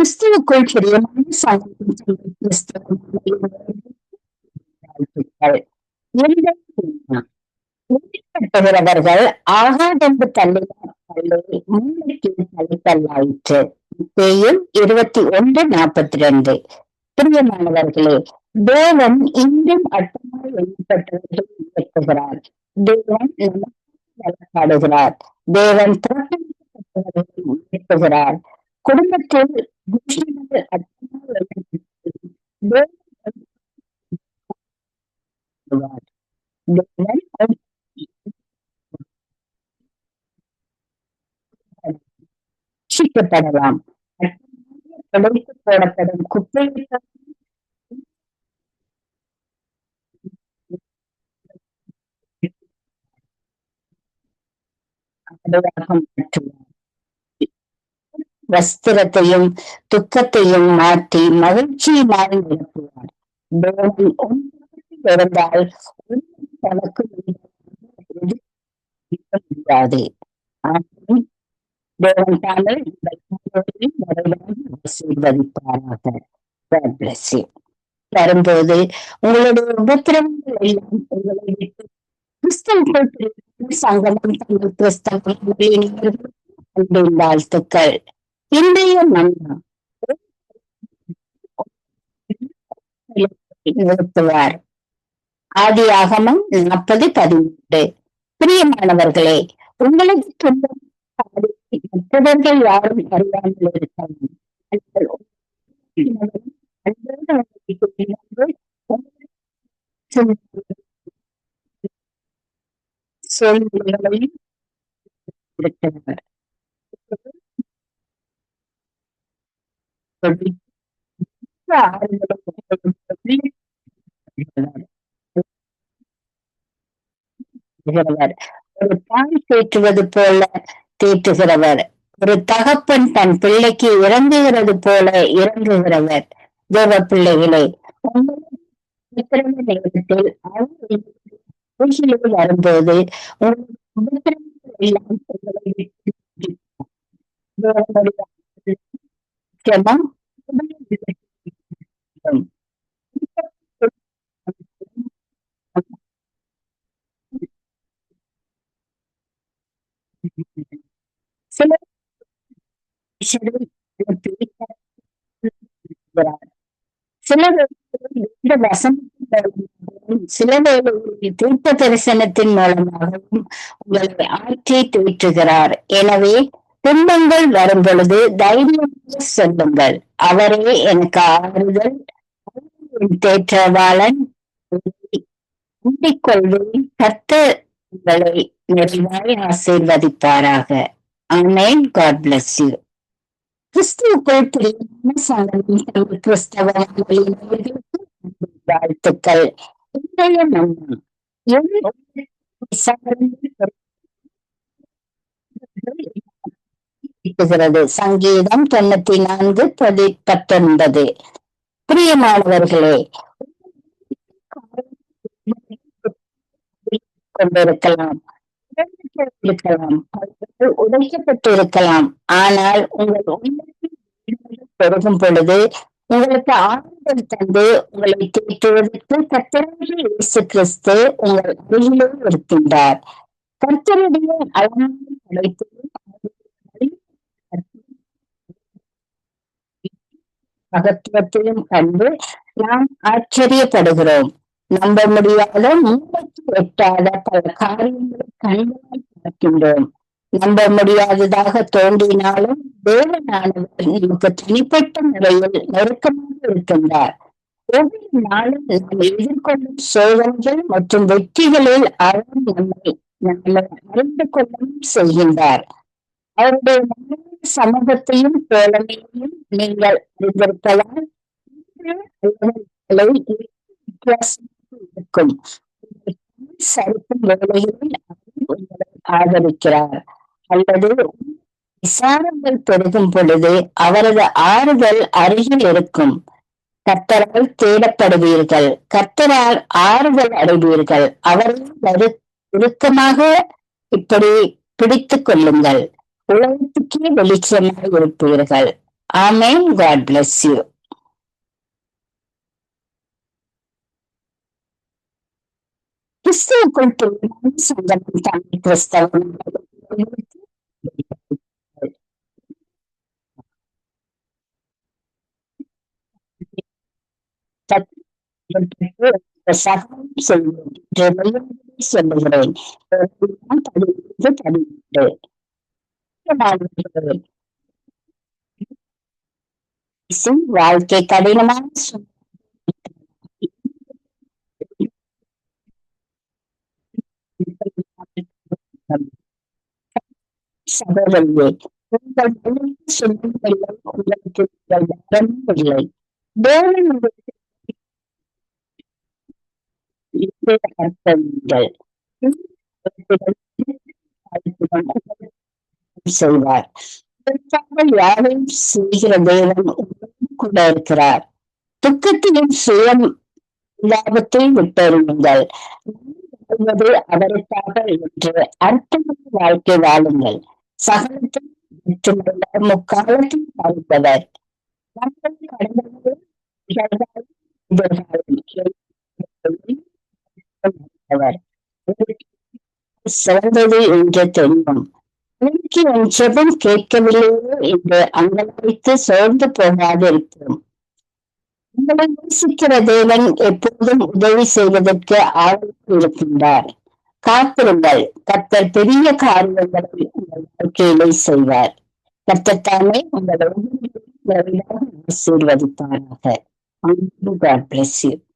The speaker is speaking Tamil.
கிறிஸ்துவுக்குள் பிரியமான சகோதர ஆகாதென்று தள்ளினார் தள்ளி மூளைக்கு தள்ளித்தள்ளாயிற்று மத்தேயும் இருபத்தி ஒன்று நாற்பத்தி ரெண்டு பிரியமானவர்களே தேவன் இன்றும் அட்டமாய் எண்ணப்பட்டவர்களை இயக்குகிறார் தேவன் நமக்கு வழக்காடுகிறார் தேவன் புறக்கணிக்கப்பட்டவர்களை இயக்குகிறார் குடும்பத்தில் துஷ்டர்கள் அட்டமாய் எண்ணப்பட்டவர்கள் தேவன் வழக்காடுகிறார். தேவன் ரட்சிக்கப்படலாம் தொலைத்து போடப்படும் குப்பையை மாற்றுவார் வஸ்திரத்தையும் துக்கத்தையும் மாற்றி மகிழ்ச்சியை நிரப்புவார் தேவன் ஒன்றில் தனக்கு முடியாது தேவன் ஆசீர்வதிப்பாராக. வரும்போது உங்களுடைய உபத்திரவங்கள் எல்லாம் உங்களை விட்டு கிறிஸ்தவர்கள் சங்கமம் தங்கள் வாழ்த்துக்கள். இன்றைய நன்மை நிறுத்துவார். ஆதி ஆகமம் நாற்பது பதிமூன்று பிரியமானவர்களே உங்களுக்கு சொந்தம் மற்றவர்கள் யாரும் அறியாமல் இருக்கலாம். அன்போடு இருக்கிறார் ஒரு தாய் தேற்றுவது போல தேற்றுகிறவர். ஒரு தகப்பன் தன் பிள்ளைக்கு இறங்குகிறது போல இறங்குகிறவர். தேவ பிள்ளைகளே நேரத்தில் பூஜையில் வரும்போது உங்களுடைய எல்லாம் உங்களை விட்டு தேவனுடைய முக்கியமா சில சில இந்த வசனத்தின் சில வேளைகளில் தரிசனத்தின் மூலமாகவும் உங்களை ஆற்றி தேற்றுகிறார். எனவே துன்பங்கள் வரும் பொழுது தைரியமாக சொல்லுங்கள். அவரே எனக்கு ஆறுதல். தேற்றவாளன். கொள்வேன் கத்த உங்களை நிறைவாய் ஆசீர்வதிப்பாராக. ஆமேன். காட் பிளஸ் யூ கிறிஸ்துவுக்குள் பிரியமான கிறிஸ்தவ வாழ்த்துக்கள். இன்றைய சங்கீதம் தொண்ணூத்தி நான்கு பதி பத்தொன்பது. பிரியமானவர்களே கொண்டிருக்கலாம். இருக்கலாம் உடைக்கப்பட்டு இருக்கலாம் ஆனால் உங்கள் பெருகும் பொழுது உங்களுக்கு ஆறுதல் தந்து உங்களை தேற்றுவதற்கு கத்தராகிய இயேசு கிறிஸ்து உங்கள் அருகிலே இருக்கின்றார். கர்த்தருடைய அழகான படைப்பிலும் மகத்துவத்தையும் கண்டு நாம் ஆச்சரியப்படுகிறோம். நம்ப முடியாத மூளைக்கு எட்டாத பல காரியங்களை கண்களால் பார்க்கின்றோம். நம்ப முடியாததாக தோன்றினாலும் தேவனானவர் நமக்கு தனிப்பட்ட முறையில் நெருக்கமாக இருக்கின்றார். ஒவ்வொரு நாளும் நாம் எதிர்கொள்ளும் சோதனைகள் மற்றும் வெற்றிகளில் அவர் நம்மை நம்மை அறிந்து கொள்ளவும் செய்கின்றார். அவருடைய சமூகத்தையும் தோழமையையும் நீங்கள் அறிந்திருக்கலாம். இருக்கும் சரிக்கும் வேலைகளில் உங்களை ஆதரிக்கிறார். அல்லது விசாரங்கள் பெருகும் பொழுது அவரது ஆறுதல் அருகில் இருக்கும். கர்த்தரால் தேடப்படுவீர்கள். கர்த்தரால் ஆறுதல் அடைவீர்கள். அவரை இறுக்கமாக இப்படி பிடித்துக் கொள்ளுங்கள். உலகத்துக்கே வெளிச்சமாக இருப்பீர்கள். ஆமேன். God bless you Questo è un contenuto fondamentale di questa Sim, vai ter cabelo mais. படிக்கிறேன் உங்கள் மனைவி உங்களுக்கு யாரும் இல்லை தேவன் உங்களுக்கு செய்வார் இதற்காக யாரையும் செய்கிற தேவன் கூட இருக்கிறார். துக்கத்திலும் சுயம் லாபத்தை விட்டறியுங்கள். வாழ்வது அவருக்காக என்று அர்த்தமுள்ள வாழ்க்கை வாழுங்கள். சகலத்தில் மட்டுமல்ல முக்காலத்தில் வாழ்ந்தவர் சிறந்தது என்று தெரியும். உனக்கு என் செபம் கேட்கவில்லையோ என்று அங்கலாய்த்து சோர்ந்து போகாது இருக்கிறோம் உங்களை நேசிக்கிற தேவன் எப்போதும் உதவி செய்வதற்கு ஆர்வம் இருக்கின்றார். காத்திருங்கள். கர்த்தர் பெரிய காரியங்களை உங்கள் வாழ்க்கையிலே செய்வார். கர்த்தர் தாமே உங்களை ஆசீர்வதிப்பாராக. God bless you.